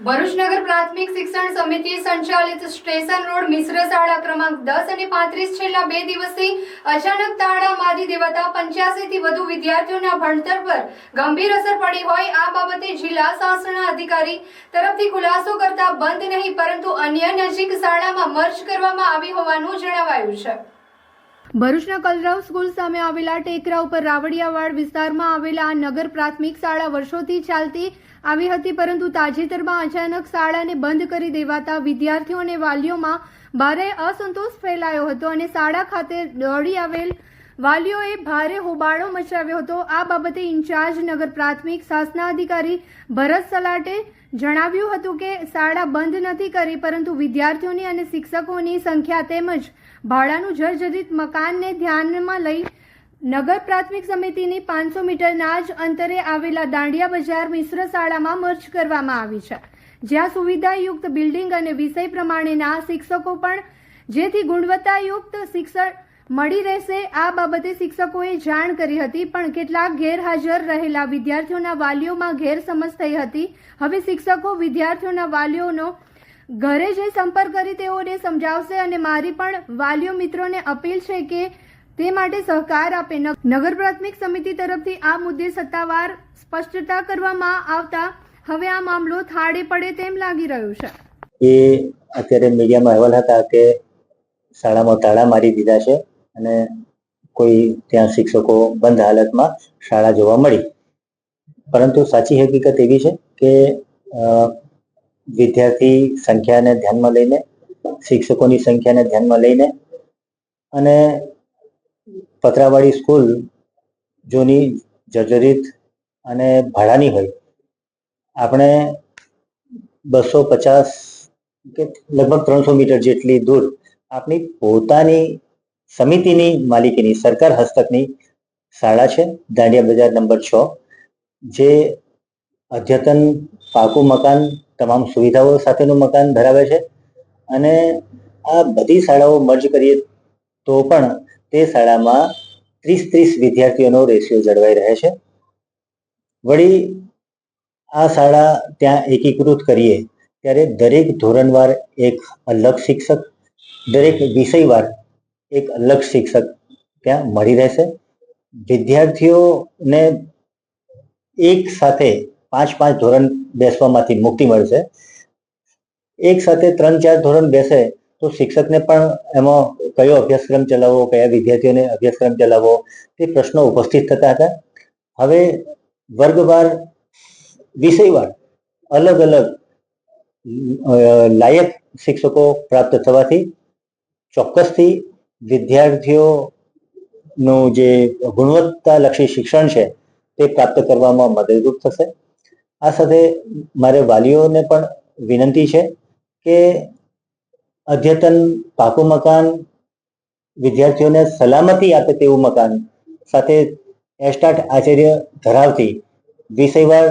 ભરૂચ નગર પ્રાથમિક શિક્ષણ સમિતિ સંચાલિત સ્ટેશન રોડ મિશ્ર શાળા ક્રમાંક દસ અને પાંત્રીસ છેલ્લા બે દિવસથી અચાનક તાળા મારી દેવાતા પંચ્યાસી થી વધુ વિદ્યાર્થીઓના ભણતર પર ગંભીર અસર પડી હોય આ બાબતે જિલ્લા શાસન અધિકારી તરફથી ખુલાસો કરતા બંધ નહીં, પરંતુ અન્ય નજીક શાળામાં મર્જ કરવામાં આવી હોવાનું જણાવાયું છે. ભરૂચના કલરવ સ્કૂલ સામે આવેલા ટેકરા ઉપર રાવડિયાવાડ વિસ્તારમાં આવેલા નગર પ્રાથમિક શાળા વર્ષોથી ચાલતી આવી હતી, પરંતુ તાજેતરમાં અચાનક શાળાને બંધ કરી દેવાતા વિદ્યાર્થીઓ અને વાલીઓમાં ભારે અસંતોષ ફેલાયો હતો અને શાળા ખાતે દોડી આવેલ વાલીઓએ ભારે હોબાળો મચાવ્યો હતો. આ બાબતે ઇન્ચાર્જ નગર પ્રાથમિક શાસના અધિકારી ભરત સલાટે જણાવ્યું હતું કે, શાળા બંધ નથી કરી, પરંતુ વિદ્યાર્થીઓની અને શિક્ષકોની સંખ્યા તેમજ ભાડાનું જર્જરિત મકાનને ધ્યાનમાં લઈ નગર પ્રાથમિક સમિતિની પાંચસો મીટરના જ અંતરે આવેલા દાંડિયા બજાર મિશ્ર શાળામાં મર્જ કરવામાં આવી છે. જ્યાં સુવિધાયુક્ત બિલ્ડિંગ અને વિષય પ્રમાણેના શિક્ષકો પણ, જેથી ગુણવત્તાયુક્ત શિક્ષણ મળી રહેશે આ બાબતે શિક્ષકોએ જાણ કરી હતી, પણ કેટલાક ગેરહાજર રહેલા વિદ્યાર્થીઓના વાલીઓમાં ગેરસમજ થઈ હતી. હવે શિક્ષકો વિદ્યાર્થીઓના વાલીઓનો ઘરે જઈ સંપર્ક કરી તેઓને સમજાવશે અને મારી પણ વાલીઓ મિત્રોને અપીલ છે કે તે માટે સહકાર આપે. નગ- નગર પ્રાથમિક સમિતિ તરફથી આ મુદ્દે સત્તાવાર સ્પષ્ટતા કરવામાં આવતા હવે આ મામલો થાળે પડે તેમ લાગી રહ્યું છે. એ અત્યારે મીડિયામાં અહેવાલ હતા કે શાળામાં તાળા મારી દીધા છે. અને કોઈ ત્યાં શિક્ષકો બંધ હાલતમાં શાળા જોવા મળી. પરંતુ સાચી હકીકત એવી છે કે વિદ્યાર્થી સંખ્યાને ધ્યાનમાં લઈને, શિક્ષકોની સંખ્યાને ધ્યાનમાં લઈને અને પતરાવાળી સ્કૂલ જૂની જર્જરિત અને ભાડાની હોય. આપણે બસો પચાસ કે લગભગ ત્રણસો મીટર જેટલી દૂર આપણી પોતાની સમિતિની માલિકીની સરકાર હસ્તકની શાળા છે, દાંડિયા બજાર નંબર છ, જે અદ્યતન પાકું મકાન, તમામ સુવિધાઓ સાથેનું મકાન ધરાવે છે અને આ બધી શાળાઓ મર્જ કરીએ તો પણ તે શાળામાં ત્રીસ ત્રીસ વિદ્યાર્થીઓનો રેશિયો જળવાઈ રહે છે. વળી આ શાળા ત્યાં એકીકૃત કરીએ ત્યારે દરેક ધોરણવાર એક અલગ શિક્ષક, દરેક વિષયવાર એક અલગ શિક્ષક ત્યાં મળી રહેશે. વિદ્યાર્થીઓને એક સાથે પાંચ પાંચ ધોરણ બેસવામાંથી મુક્તિ મળશે. એક સાથે ત્રણ ચાર ધોરણ બેસે તો શિક્ષકને પણ એમાં કયો અભ્યાસક્રમ ચલાવવો, કયા વિદ્યાર્થીઓને અભ્યાસક્રમ ચલાવવો તે પ્રશ્નો ઉપસ્થિત થતા હતા. હવે વર્ગવાર, વિષયવાર અલગ અલગ લાયક શિક્ષકો પ્રાપ્ત થવાથી ચોક્કસથી વિદ્યાર્થીઓનું જે ગુણવત્તાલક્ષી શિક્ષણ છે, તે પ્રાપ્ત કરવામાં મદદરૂપ થશે. આ સાથે મારે વાલીઓને પણ વિનંતી છે કે અદ્યતન પાકું મકાન વિદ્યાર્થીઓને સલામતી આપે તેવું મકાન સાથે એસ્ટાટ આચાર્ય ધરાવતી, વિષયવાર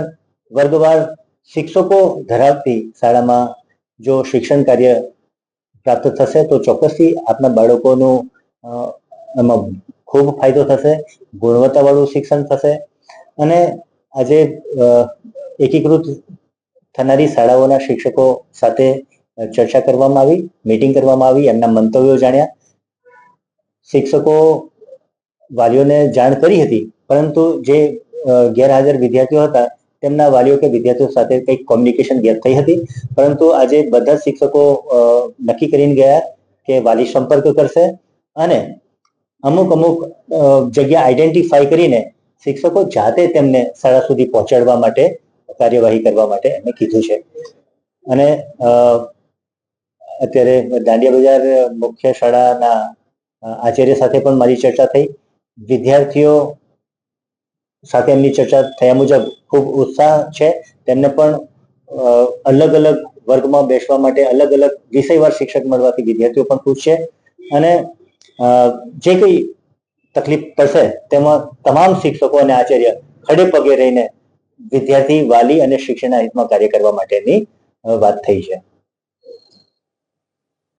વર્ગવાર શિક્ષકો ધરાવતી શાળામાં જો શિક્ષણ કાર્ય પ્રાપ્ત થશે તો ચોક્કસથી આપના બાળકોનું એમાં ખૂબ ફાયદો થશે, ગુણવત્તાવાળું શિક્ષણ થશે અને આજે એકીકૃત થનારી શાળાઓના શિક્ષકો સાથે ચર્ચા કરવામાં આવી, મીટિંગ કરવામાં આવી, એમના મંતવ્યો જાણ્યા. શિક્ષકો વાલીઓને જાણ કરી હતી, પરંતુ જે ગેરહાજર વિદ્યાર્થીઓ હતા તેમના વાલીઓ કે વિદ્યાર્થીઓ સાથે કંઈક કોમ્યુનિકેશન ગેપ થઈ હતી. પરંતુ આજે બધા શિક્ષકો નક્કી કરીને ગયા કે વાલી સંપર્ક કરશે અને અમુક અમુક જગ્યા આઈડેન્ટિફાઈ કરીને શિક્ષકો જાતે તેમને શાળા સુધી પહોંચાડવા માટે, કાર્યવાહી કરવા માટે એમને કીધું છે. અને અત્યારે દાંડિયા બજાર મુખ્ય શાળાના આચાર્ય સાથે પણ મારી ચર્ચા થઈ. વિદ્યાર્થીઓ સાથે એમની ચર્ચા થયા મુજબ ખૂબ ઉત્સાહ છે. તેમને પણ અલગ અલગ વર્ગમાં બેસવા માટે અલગ અલગ વિષયવાર શિક્ષક મળવાથી વિદ્યાર્થીઓ પણ ખુશ છે. અને જે કંઈ તકલીફ પડશે તેમાં તમામ શિક્ષકો અને આચાર્ય ખડે પગે રહીને વિદ્યાર્થી વાલી અને શિક્ષણના હિતમાં કાર્ય કરવા માટેની વાત થઈ છે.